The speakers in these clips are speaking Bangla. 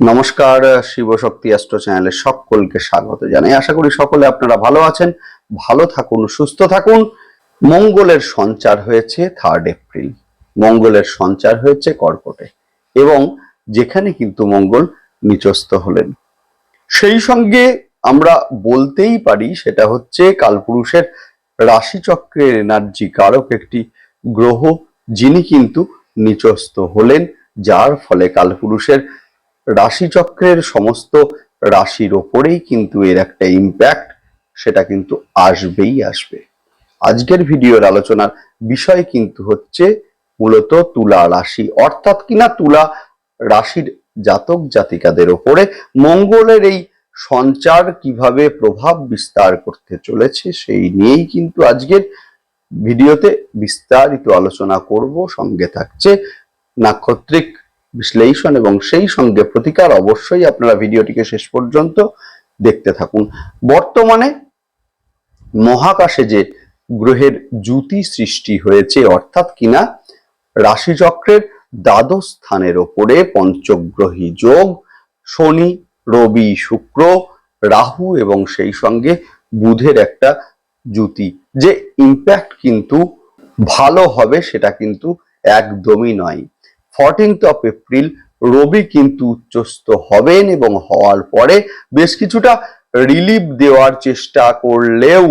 নমস্কার, শিবশক্তি অ্যাস্ট্রো চ্যানেলে সকলকে স্বাগত জানাই। আশা করি সকলে আপনারা ভালো আছেন, ভালো থাকুন, সুস্থ থাকুন। মঙ্গলের সঞ্চার হয়েছে থার্ড এপ্রিল মঙ্গলের সঞ্চার হয়েছে কর্কটে। এবং যেখানে কিন্তু মঙ্গল নিচস্থ হলেন। সেই সঙ্গে আমরা বলতেই পারি, সেটা হচ্ছে কালপুরুষের রাশিচক্রের এনার্জি কারক একটি গ্রহ, যিনি কিন্তু নিচস্থ হলেন, যার ফলে কালপুরুষের রাশিচক্রের সমস্ত রাশির ওপরেই কিন্তু এর একটা ইম্প্যাক্ট সেটা কিন্তু আসবেই আসবে। আজকের ভিডিওর আলোচনার বিষয় কিন্তু হচ্ছে মূলত তুলা রাশি। অর্থাৎ কিনা তুলা রাশির জাতক জাতিকাদের ওপরে মঙ্গলের এই সঞ্চার কীভাবে প্রভাব বিস্তার করতে চলেছে সেই নিয়েই কিন্তু আজকের ভিডিওতে বিস্তারিত আলোচনা করব। সঙ্গে থাকছে নাক্ষত্রিক বিশ্লেষণ এবং সেই সঙ্গে প্রতিকার অবশ্যই আপনারা ভিডিওটিকে শেষ পর্যন্ত দেখতে থাকুন। বর্তমানে মহাকাশে যে গ্রহের জ্যুতি সৃষ্টি হয়েছে, অর্থাৎ কিনা রাশিচক্রের দ্বাদশ স্থানের ওপরে পঞ্চগ্রহী যোগ, শনি, রবি, শুক্র, রাহু এবং সেই সঙ্গে বুধের একটা জ্যুতি। যে ইম্প্যাক্ট কিন্তু ভালো হবে সেটা কিন্তু একদমই নয়। ফোরটিন্থ অফ এপ্রিল রবি কিন্তু উচ্চস্থ হবেন এবং হওয়ার পরে বেশ কিছুটা রিলিফ দেওয়ার চেষ্টা করলেও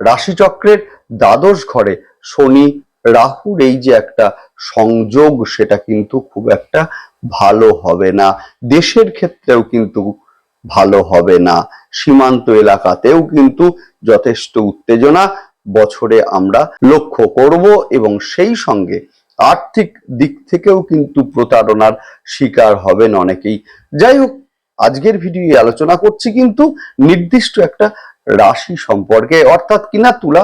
রাশিচক্রের দ্বাদশ ঘরে শনি রাহুর এই যে একটা সংযোগ, সেটা কিন্তু খুব একটা ভালো হবে না। দেশের ক্ষেত্রেও কিন্তু ভালো হবে না। সীমান্ত এলাকাতেও কিন্তু যথেষ্ট উত্তেজনা বছরে আমরা লক্ষ্য করব এবং সেই সঙ্গে আর্থিক দিক থেকেও কিন্তু প্রতারণার শিকার হবেন অনেকেই। যাই হোক, আজকের ভিডিও আলোচনা করছি কিন্তু নির্দিষ্ট একটা রাশি সম্পর্কে, অর্থাৎ কিনা তুলা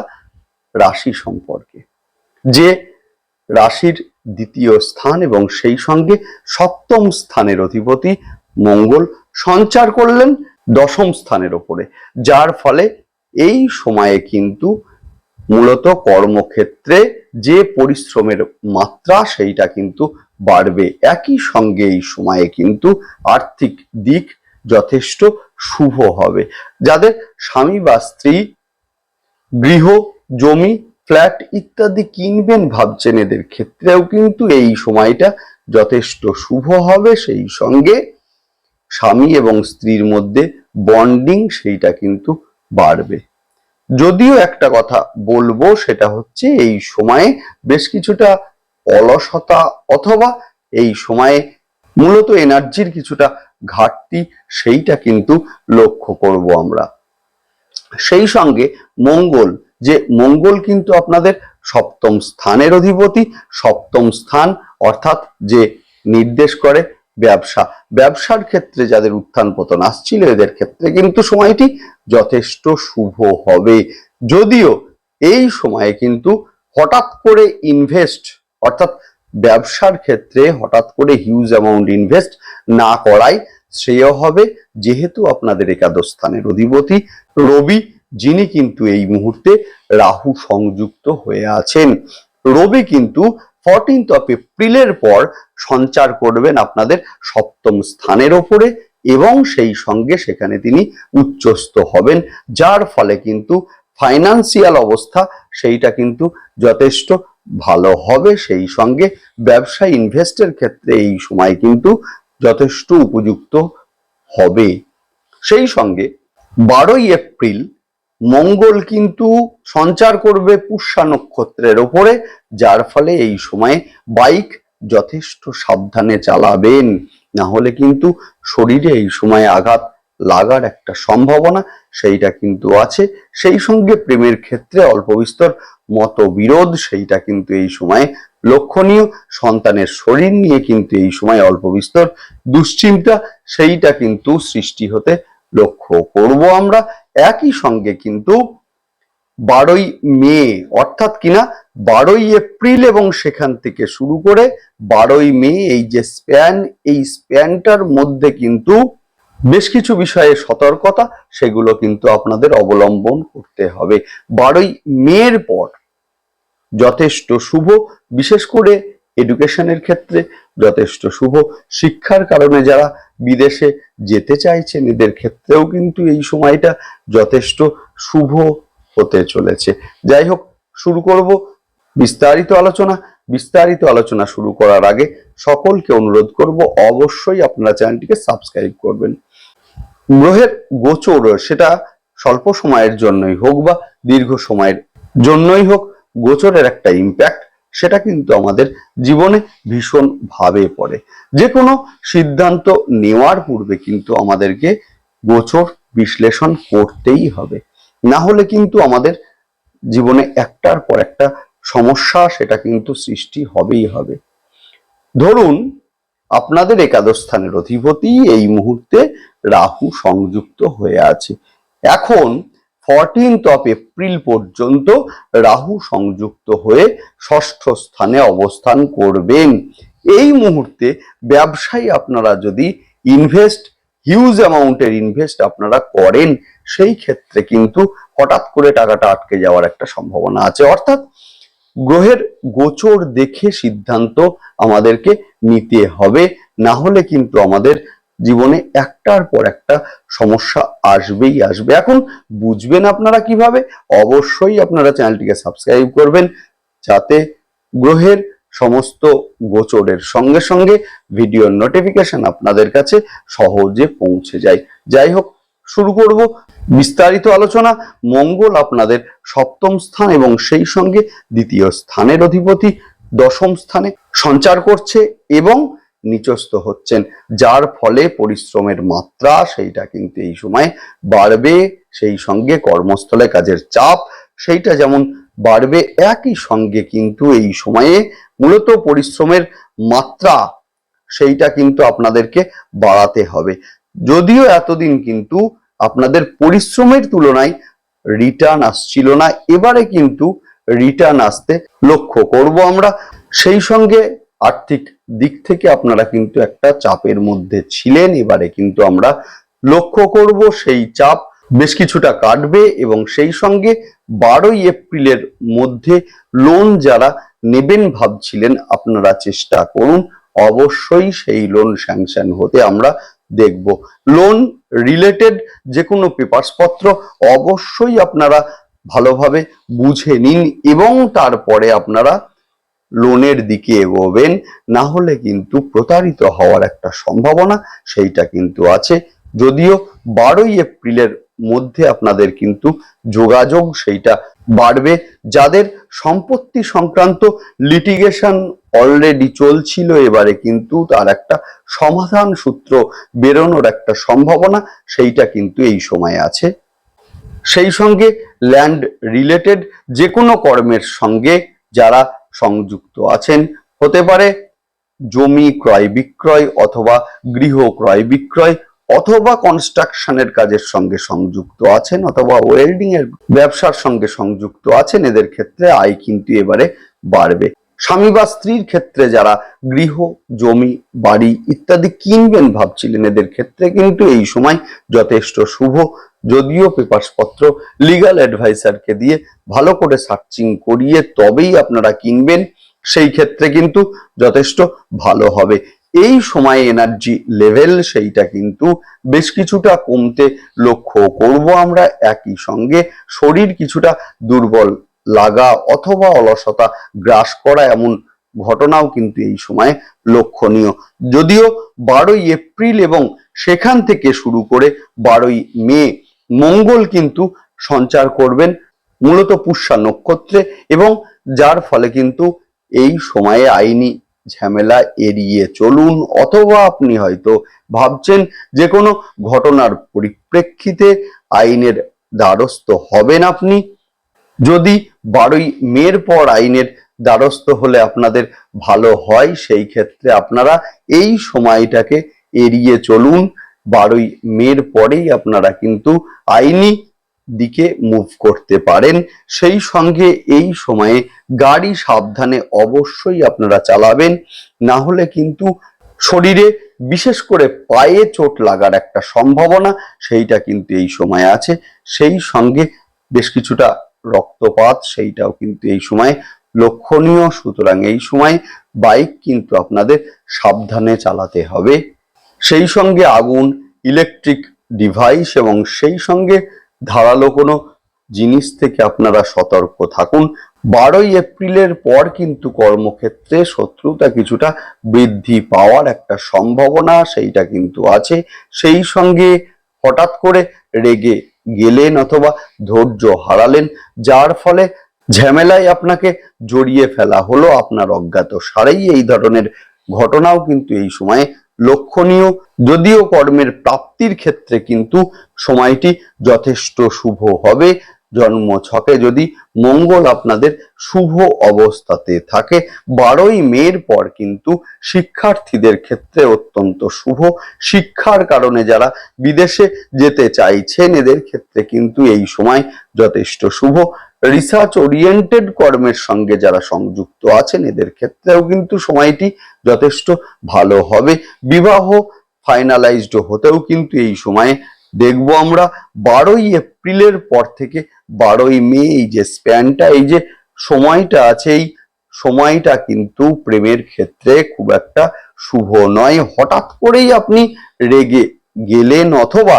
রাশি সম্পর্কে। যে রাশির দ্বিতীয় স্থান এবং সেই সঙ্গে সপ্তম স্থানের অধিপতি মঙ্গল সঞ্চার করলেন দশম স্থানের ওপরে, যার ফলে এই সময়ে কিন্তু মূলত কর্মক্ষেত্রে যে পরিশ্রমের মাত্রা সেইটা কিন্তু বাড়বে। একই সঙ্গে এই সময়ে কিন্তু আর্থিক দিক যথেষ্ট শুভ হবে। যাদের স্বামী বা স্ত্রী, গৃহ, জমি, ফ্ল্যাট ইত্যাদি কিনবেন ভাবছেন, এদের ক্ষেত্রেও কিন্তু এই সময়টা যথেষ্ট শুভ হবে। সেই সঙ্গে স্বামী এবং স্ত্রীর মধ্যে বন্ডিং সেইটা কিন্তু বাড়বে। যদিও একটা কথা বলব, সেটা হচ্ছে এই সময়ে বেশ কিছুটা অলসতা অথবা এই সময়ে মূলত এনার্জির কিছুটা ঘাটতি, সেইটা কিন্তু লক্ষ্য করব আমরা। সেই সঙ্গে মঙ্গল, যে মঙ্গল কিন্তু আপনাদের সপ্তম স্থানের অধিপতি, সপ্তম স্থান অর্থাৎ যে নির্দেশ করে ব্যবসা, ব্যবসার ক্ষেত্রে যাদের উত্থান পতন আসছিল এদের ক্ষেত্রে কিন্তু সময়টি যথেষ্ট শুভ হবে। যদিও এই সময়ে কিন্তু হঠাৎ করে ইনভেস্ট অর্থাৎ ব্যবসার ক্ষেত্রে হঠাৎ করে হিউজ অ্যামাউন্ট ইনভেস্ট না করাই শ্রেয় হবে। যেহেতু আপনাদের একাদশ স্থানের অধিপতি রবি, যিনি কিন্তু এই মুহূর্তে রাহু সংযুক্ত হয়ে আছেন। রবি কিন্তু ফোরটিন্থ অফ এপ্রিলের পর সঞ্চার করবেন আপনাদের সপ্তম স্থানের ওপরে এবং সেই সঙ্গে সেখানে তিনি উচ্চস্থ হবেন, যার ফলে কিন্তু ফাইনান্সিয়াল অবস্থা সেইটা কিন্তু যথেষ্ট ভালো হবে। সেই সঙ্গে ব্যবসা ইনভেস্টের ক্ষেত্রে এই সময় কিন্তু যথেষ্ট উপযুক্ত হবে। সেই সঙ্গে বারোই এপ্রিল মঙ্গল কিন্তু সঞ্চার করবে পুষ্যা নক্ষত্রের ওপরে, যার ফলে এই সময়ে বাইক যথেষ্ট সাবধানে চালাবেন। না হলে কিন্তু শরীরে এই সময়ে আঘাত লাগার একটা সম্ভাবনা সেইটা কিন্তু আছে। সেই সঙ্গে প্রেমের ক্ষেত্রে অল্প বিস্তর মতবিরোধ, সেইটা কিন্তু এই সময়ে লক্ষণীয়। সন্তানের শরীর নিয়ে কিন্তু এই সময় অল্প বিস্তর দুশ্চিন্তা, সেইটা কিন্তু সৃষ্টি হতে লক্ষ্য করব আমরা। একই সঙ্গে কিন্তু বারোই মে, অর্থাৎ কিনা বারোই এপ্রিল এবং সেখান থেকে শুরু করে বারোই মে, এই যে স্প্যান এই স্প্যানটার মধ্যে কিন্তু বেশ কিছু বিষয়ে সতর্কতা, সেগুলো কিন্তু আপনাদের অবলম্বন করতে হবে। বারোই মের পর যথেষ্ট শুভ, বিশেষ করে এডুকেশনের ক্ষেত্রে যথেষ্ট শুভ। শিক্ষার কারণে যারা বিদেশে যেতে চাইছেন, এদের ক্ষেত্রেও কিন্তু এই সময়টা যথেষ্ট শুভ হতে চলেছে। যাই হোক, শুরু করব বিস্তারিত আলোচনা। বিস্তারিত আলোচনা শুরু করার আগে সকলকে অনুরোধ করব, অবশ্যই আপনারা চ্যানেলটিকে সাবস্ক্রাইব করবেন। গ্রহের গোচর, সেটা স্বল্প সময়ের জন্যই হোক বা দীর্ঘ সময়ের জন্যই হোক, গোচরের একটা ইম্প্যাক্ট সেটা কিন্তু আমাদের জীবনে ভীষণ ভাবে পড়ে। যে কোনো সিদ্ধান্ত নেওয়ার পূর্বে কিন্তু আমাদেরকে গোচর বিশ্লেষণ করতেই হবে। না হলে কিন্তু আমাদের জীবনে একটার পর একটা সমস্যা সেটা কিন্তু সৃষ্টি হবেই হবে। ধরুন, আপনাদের একাদশ স্থানের অধিপতি এই মুহূর্তে রাহু সংযুক্ত হয়ে আছে। এখন ফরটিন্থ অফ এপ্রিল পর্যন্ত রাহু সংযুক্ত হয়ে ষষ্ঠ স্থানে অবস্থান করবেন। এই মুহূর্তে ব্যবসায়ী আপনারা যদি ইনভেস্ট হিউজ অ্যামাউন্টের ইনভেস্ট আপনারা করেন, সেই ক্ষেত্রে কিন্তু হঠাৎ করে টাকাটা আটকে যাওয়ার একটা সম্ভাবনা আছে। অর্থাৎ গ্রহের গোচর দেখে সিদ্ধান্ত আমাদেরকে নিতে হবে। না হলে কিন্তু আমাদের জীবনে একটার পর একটা সমস্যা আসবেই আসবে। এখন বুঝবেন আপনারা কীভাবে? অবশ্যই আপনারা চ্যানেলটিকে সাবস্ক্রাইব করবেন যাতে গ্রহের সমস্ত গোচরের সঙ্গে সঙ্গে ভিডিওর নোটিফিকেশন আপনাদের কাছে সহজে পৌঁছে যায়। যাই হোক, শুরু করব বিস্তারিত আলোচনা। মঙ্গল আপনাদের সপ্তম স্থান এবং সেই সঙ্গে দ্বিতীয় স্থানের অধিপতি দশম স্থানে সঞ্চার করছে এবং নিচস্থ হচ্ছেন। যার ফলে পরিশ্রমের মাত্রা সেইটা কিন্তু এই সময় বাড়বে। সেই সঙ্গে কর্মস্থলে কাজের চাপ সেইটা যেমন বাড়বে, একই সঙ্গে কিন্তু এই সময়ে মূলত পরিশ্রমের মাত্রা সেইটা কিন্তু আপনাদেরকে বাড়াতে হবে। যদিও এতদিন কিন্তু আপনাদের পরিশ্রমের তুলনায় রিটার্ন আসছিল না। এবারে কিন্তু রিটার্ন আসতে লক্ষ্য করব আমরা। সেই সঙ্গে আর্থিক দিক থেকে আপনারা কিন্তু একটা চাপের মধ্যে ছিলেন। এবারে কিন্তু আমরা লক্ষ্য করব সেই চাপ বেশ কিছুটা কাটবে এবং সেই সঙ্গে বারোই এপ্রিলের মধ্যে লোন যারা নেবেন ভাবছিলেন, আপনারা চেষ্টা করুন অবশ্যই সেই লোন স্যাংশন হতে আমরা দেখব। লোন রিলেটেড যে কোনো পেপারস পত্র অবশ্যই আপনারা ভালোভাবে বুঝে নিন এবং তারপরে আপনারা লোনের দিকে এগোবেন, না হলে কিন্তু প্রতারিত হওয়ার একটা সম্ভাবনা সেইটা কিন্তু আছে। যদিও বারোই এপ্রিলের মধ্যে আপনাদের কিন্তু যোগাযোগ সেইটা বাড়বে। যাদের সম্পত্তি সংক্রান্ত লিটিগেশন অলরেডি চলছিল, এবারে কিন্তু তার একটা সমাধান সূত্র বেরোনোর একটা সম্ভাবনা সেইটা কিন্তু এই সময় আছে। সেই সঙ্গে ল্যান্ড রিলেটেড যে কোনো কর্মের সঙ্গে যারা সংযুক্ত আছেন। হতে পারে জমি ক্রয় বিক্রয় অথবা গৃহ ক্রয় বিক্রয় অথবা কনস্ট্রাকশনের কাজের সঙ্গে সংযুক্ত আছেন অথবা ওয়েল্ডিং এর ব্যবসার সঙ্গে সংযুক্ত আছেন। এদের ক্ষেত্রে আয় কিন্তু এবারে বাড়বে। স্বামী বা স্ত্রীর ক্ষেত্রে যারা গৃহ, জমি, বাড়ি ইত্যাদি কিনবেন ভাবছিলেন, এদের ক্ষেত্রে কিন্তু এই সময় যথেষ্ট শুভ। যদিও পেপারস পত্র লিগাল অ্যাডভাইসারকে দিয়ে ভালো করে সার্চিং করিয়ে তবেই আপনারা কিনবেন, সেই ক্ষেত্রে কিন্তু যথেষ্ট ভালো হবে। এই সময় এনার্জি লেভেল সেইটা কিন্তু বেশ কিছুটা কমতে লক্ষ্য করব আমরা। একই সঙ্গে শরীর কিছুটা দুর্বল লাগা অথবা অলসতা গ্রাস করা এমন ঘটনাও কিন্তু এই সময় লক্ষণীয়। যদিও বারোই এপ্রিল এবং সেখান থেকে শুরু করে বারোই মে মঙ্গল কিন্তু সঞ্চার করবেন মূলত পুষ্যা নক্ষত্রে এবং যার ফলে কিন্তু এই সময়ে আইনি ঝামেলা এড়িয়ে চলুন অথবা আপনি হয়তো ভাবছেন যে কোনো ঘটনার পরিপ্রেক্ষিতে আইনের দ্বারস্থ হবেন আপনি। যদি বারোই মের পর আইনের দ্বারস্থ হলে আপনাদের ভালো হয়, সেই ক্ষেত্রে আপনারা এই সময়টাকে এড়িয়ে চলুন। বারোই মের পরেই আপনারা কিন্তু আইনি দিকে মুভ করতে পারেন। সেই সঙ্গে এই সময়ে গাড়ি সাবধানে অবশ্যই আপনারা চালাবেন। না হলে কিন্তু শরীরে বিশেষ করে পায়ে চোট লাগার একটা সম্ভাবনা, সেইটা কিন্তু এই সময় আছে। সেই সঙ্গে বেশ কিছুটা রক্তপাত, সেইটাও কিন্তু এই সময় লক্ষণীয়। সুতরাং এই সময় বাইক কিন্তু আপনাদের সাবধানে চালাতে হবে। সেই সঙ্গে আগুন ইলেকট্রিক ডিভাইস এবং সেই সঙ্গে ধারালো কোনো জিনিস থেকে আপনারা সতর্ক থাকুন। বারোই এপ্রিলের পর কিন্তু কর্মক্ষেত্রে শত্রুতা কিছুটা বৃদ্ধি পাওয়ার একটা সম্ভাবনা সেইটা কিন্তু আছে। সেই সঙ্গে হঠাৎ করে রেগে গেলেন অথবা ধৈর্য হারালেন, যার ফলে ঝামেলায় আপনাকে জড়িয়ে ফেলা হলো আপনার অজ্ঞাত সারেই। এই ধরনের ঘটনাও কিন্তু এই সময়ে লক্ষণীয়। যদিও কর্মের প্রাপ্তির ক্ষেত্রে কিন্তু সময়টি যথেষ্ট শুভ হবে। জন্ম ছকে যদি মঙ্গল আপনাদের শুভ অবস্থাতে থাকে, বারোই মের পর কিন্তু শিক্ষার্থীদের ক্ষেত্রে অত্যন্ত শুভ শিক্ষার কারণে যারা বিদেশে যেতে চাইছেন, এদের ক্ষেত্রে কিন্তু এই সময় যথেষ্ট শুভ। রিসার্চ ওরিয়েন্টেড কর্মের সঙ্গে যারা সংযুক্ত আছেন, এদের ক্ষেত্রেও কিন্তু সময়টি যথেষ্ট ভালো হবে। বিবাহ ফাইনালাইজড হতেও কিন্তু এই সময়ে দেখব আমরা বারোই এপ্রিলের পর থেকে, বারোই মে, এই যে স্প্যানটা এই যে সময়টা আছে, এই সময়টা কিন্তু প্রেমের ক্ষেত্রে খুব একটা শুভ নয়। হঠাৎ করেই আপনি রেগে গেলেন অথবা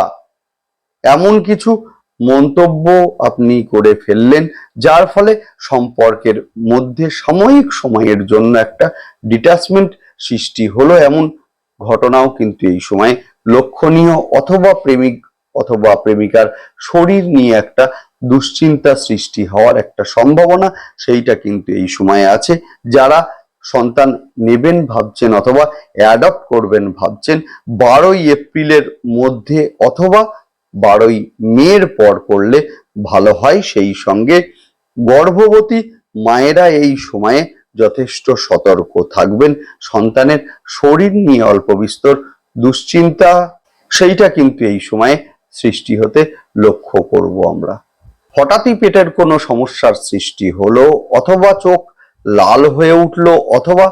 এমন কিছু মন্তব্য আপনি করে ফেললেন, যার ফলে সম্পর্কের মধ্যে সাময়িক সময়ের জন্য একটা ডিটাচমেন্ট সৃষ্টি হলো। এমন ঘটনাও কিন্তু এই সময় লক্ষণীয় অথবা প্রেমিক অথবা প্রেমিকার শরীর নিয়ে একটা দুশ্চিন্তা সৃষ্টি হওয়ার একটা সম্ভাবনা সেইটা কিন্তু এই সময়ে আছে। যারা সন্তান নেবেন ভাবছেন অথবা অ্যাডপ্ট করবেন ভাবছেন, বারোই এপ্রিলের মধ্যে অথবা বারোই মের পর করলে ভালো হয়। সেই সঙ্গে গর্ভবতী মায়েরা এই সময়ে যথেষ্ট সতর্ক থাকবেন। সন্তানের শরীর নিয়ে অল্প বিস্তর দুশ্চিন্তা, সেইটা কিন্তু এই সময়ে সৃষ্টি হতে লক্ষ্য করব আমরা। হঠাৎই পেটের কোনো সমস্যার সৃষ্টি হলো অথবা চোখ লাল হয়ে উঠল অথবা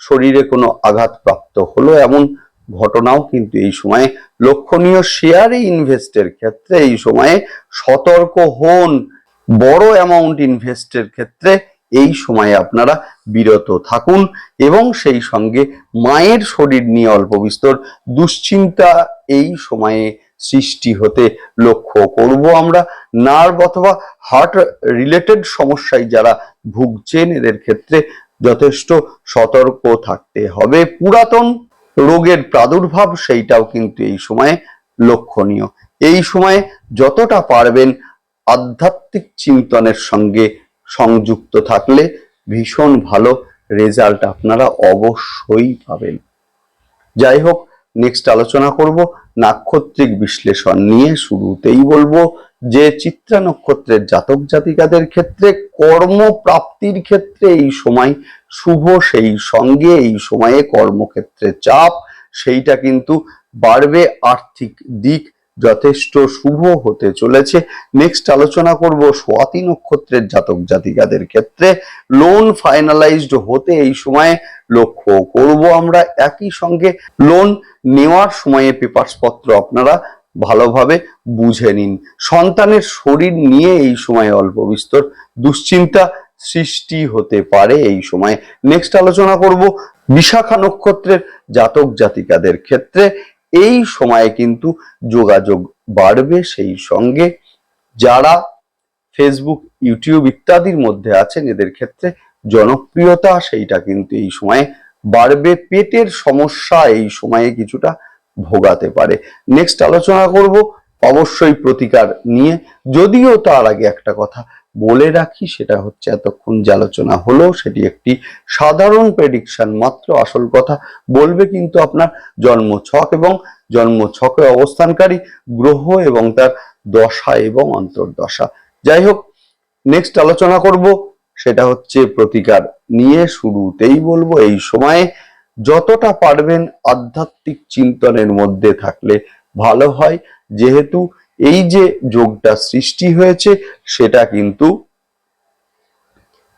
শরীরে কোনো আঘাতপ্রাপ্ত হলো এমন ঘটনাও কিন্তু এই সময়ে লক্ষণীয় শেয়ারে ইনভেস্টের ক্ষেত্রে এই সময়ে সতর্ক হন। বড় অ্যামাউন্ট ইনভেস্টের ক্ষেত্রে এই সময়ে আপনারা বিরত থাকুন এবং সেই সঙ্গে মায়ের শরীর নিয়ে অল্প বিস্তর দুশ্চিন্তা এই সময়ে সৃষ্টি হতে লক্ষ্য করব আমরা। নার্ভ অথবা হার্ট রিলেটেড সমস্যায় যারা ভুগছেন, এদের ক্ষেত্রে যথেষ্ট সতর্ক থাকতে হবে। পুরাতন রোগের প্রাদুর্ভাব সেইটাও কিন্তু এই সময়ে লক্ষণীয়। এই সময়ে যতটা পারবেন আধ্যাত্মিক চিন্তনের সঙ্গে সংযুক্ত থাকলে ভীষণ ভালো রেজাল্ট আপনারা অবশ্যই পাবেন। যাই হোক নেক্সট আলোচনা করব, নাক্ষত্রিক বিশ্লেষণ নিয়ে শুরুতেই বলব যে চিত্রা নক্ষত্রের জাতক জাতিকাদের ক্ষেত্রে, কর্মপ্রাপ্তির ক্ষেত্রে এই সময় শুভ, সেই সঙ্গে এই সময়ে কর্মক্ষেত্রে চাপ, সেইটা কিন্তু বাড়বে আর্থিক দিক যথেষ্ট শুভ হতে চলেছে। নেক্সট আলোচনা করব সোয়াতি নক্ষত্রের জাতক জাতিকাদের ক্ষেত্রে। লোন ফাইনালাইজড হতে এই সময়ে লক্ষ্য করব আমরা। একই সঙ্গে লোন নেওয়ার সময়ে পেপারস পত্র আপনারা ভালোভাবে বুঝে নিন। সন্তানের শরীর নিয়ে এই সময় অল্প বিস্তর দুশ্চিন্তা সৃষ্টি হতে পারে এই সময়। নেক্সট আলোচনা করব। বিশাখা নক্ষত্রের জাতক জাতিকাদের ক্ষেত্রে এই সময়ে কিন্তু যোগাযোগ বাড়বে সেই সঙ্গে যারা ফেসবুক ইউটিউব ইত্যাদির মধ্যে আছেন, এদের ক্ষেত্রে জনপ্রিয়তা সেইটা কিন্তু এই সময়ে বাড়বে। পেটের সমস্যা এই সময়ে কিছুটা ভোগাতে পারে। নেক্সট আলোচনা করব অবশ্যই প্রতিকার নিয়ে। যদিও তার আগে একটা কথা বলে রাখি, সেটা হচ্ছে এতক্ষণ যে আলোচনা হলো, সেটি একটি সাধারণ প্রেডিকশন মাত্র, আসল কথা বলবে কিন্তু আপনার জন্ম ছক এবং জন্ম ছকে অবস্থানকারী গ্রহ এবং তার দশা এবং অন্তর্দশা। যাই হোক নেক্সট আলোচনা করব, সেটা হচ্ছে প্রতিকার নিয়ে শুরুতেই বলব, এই সময়ে যতটা পারবেন আধ্যাত্মিক চিন্তনের মধ্যে থাকলে ভালো হয়। যেহেতু এই যে যোগটা সৃষ্টি হয়েছে, সেটা কিন্তু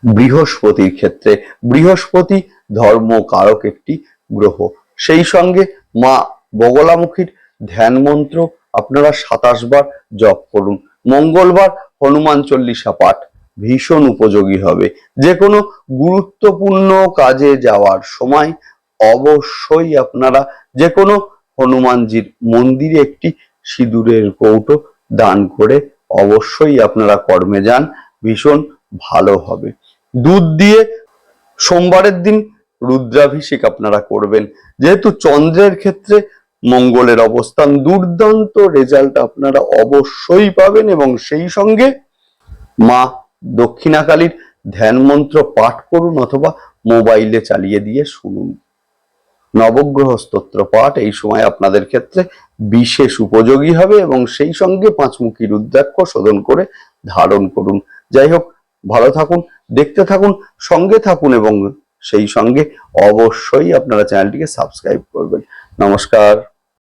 বৃহস্পতির ক্ষেত্রে। বৃহস্পতি ধর্ম কারক একটি গ্রহ। সেই সঙ্গে মা বগলামুখীর ধ্যান মন্ত্র আপনারা সাতাশ বার জপ করুন। মঙ্গলবার হনুমান চল্লিশা পাঠ ভীষণ উপযোগী হবে। যে কোনো গুরুত্বপূর্ণ কাজে যাওয়ার সময় অবশ্যই আপনারা যে কোনো হনুমানজির মন্দিরে একটি সিঁদুরের কৌটো দান করে অবশ্যই আপনারা কর্মে যান, ভীষণ ভালো হবে। দুধ দিয়ে সোমবারের দিন রুদ্রাভিষেক আপনারা করবেন। যেহেতু চন্দ্রের ক্ষেত্রে মঙ্গলের অবস্থান, দুর্দান্ত রেজাল্ট আপনারা অবশ্যই পাবেন এবং সেই সঙ্গে মা দক্ষিণাকালীর ধ্যান মন্ত্র পাঠ করুন অথবা মোবাইলে চালিয়ে দিয়ে শুনুন। নবগ্রহ স্তোত্র পাঠ এই সময় আপনাদের ক্ষেত্রে বিশেষ উপযোগী হবে এবং সেই সঙ্গে পাঁচমুখী রুদ্রাক্ষ শোধন করে ধারণ করুন। যাই হোক, ভালো থাকুন, দেখতে থাকুন, সঙ্গে থাকুন এবং সেই সঙ্গে অবশ্যই আপনারা চ্যানেলটিকে সাবস্ক্রাইব করবেন। নমস্কার।